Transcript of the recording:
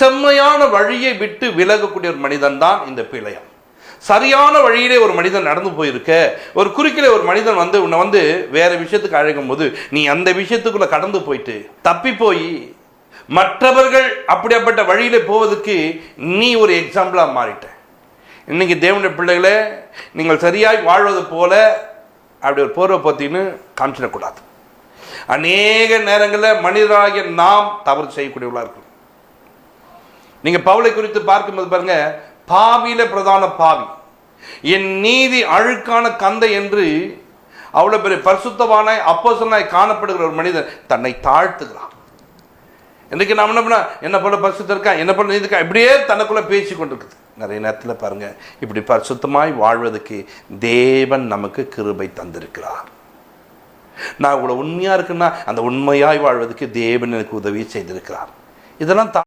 செம்மையான வழியை விட்டு விலகக்கூடிய ஒரு மனிதன் தான் இந்த பிழையம் சரியான வழியிலே ஒரு மனிதன் நடந்து போயிருக்க ஒரு குறுக்கிலே ஒரு மனிதன் வந்து உன்னை வந்து வேற விஷயத்துக்கு அழைக்கும் போது நீ அந்த விஷயத்துக்குள்ள கடந்து போயிட்டு தப்பி போய் மற்றவர்கள் அப்படியாப்பட்ட வழியில போவதுக்கு நீ ஒரு எக்ஸாம்பிளாக மாறிட்ட. இன்னைக்கு தேவனுடைய பிள்ளைகளே நீங்கள் சரியாய் வாழ்வது போல அப்படி ஒரு போர்வை பார்த்தீங்கன்னு காமிச்சிடக்கூடாது. அநேக நேரங்களில் மனிதராகிய நாம் தவறு செய்யக்கூடியவளாக இருக்கும் நீங்க பவுலை குறித்து பார்க்கும்போது பாருங்க பாவியில பிரதான பாவி. என் நீதி அழுக்கான கந்தை என்று அவ்வளவு பெரிய பரிசுத்தவான அப்போசனாய் காணப்படுகிற ஒரு மனிதன் தன்னை தாழ்த்துகிறான். இன்றைக்கு நாம் என்ன பண்ண என்ன போல பரிசுத்தம் இருக்கா என்ன போல நீதி இருக்கா இப்படியே தனக்குள்ள பேசி கொண்டிருக்குது. நிறைய நேரத்தில் பாருங்க இப்படி பரிசுத்தமாய் வாழ்வதற்கு தேவன் நமக்கு கிருபை தந்திருக்கிறார். நான் இவ்வளவு உண்மையா இருக்குன்னா அந்த உண்மையாய் வாழ்வதற்கு தேவன் எனக்கு உதவி செய்திருக்கிறார். இதெல்லாம் தா-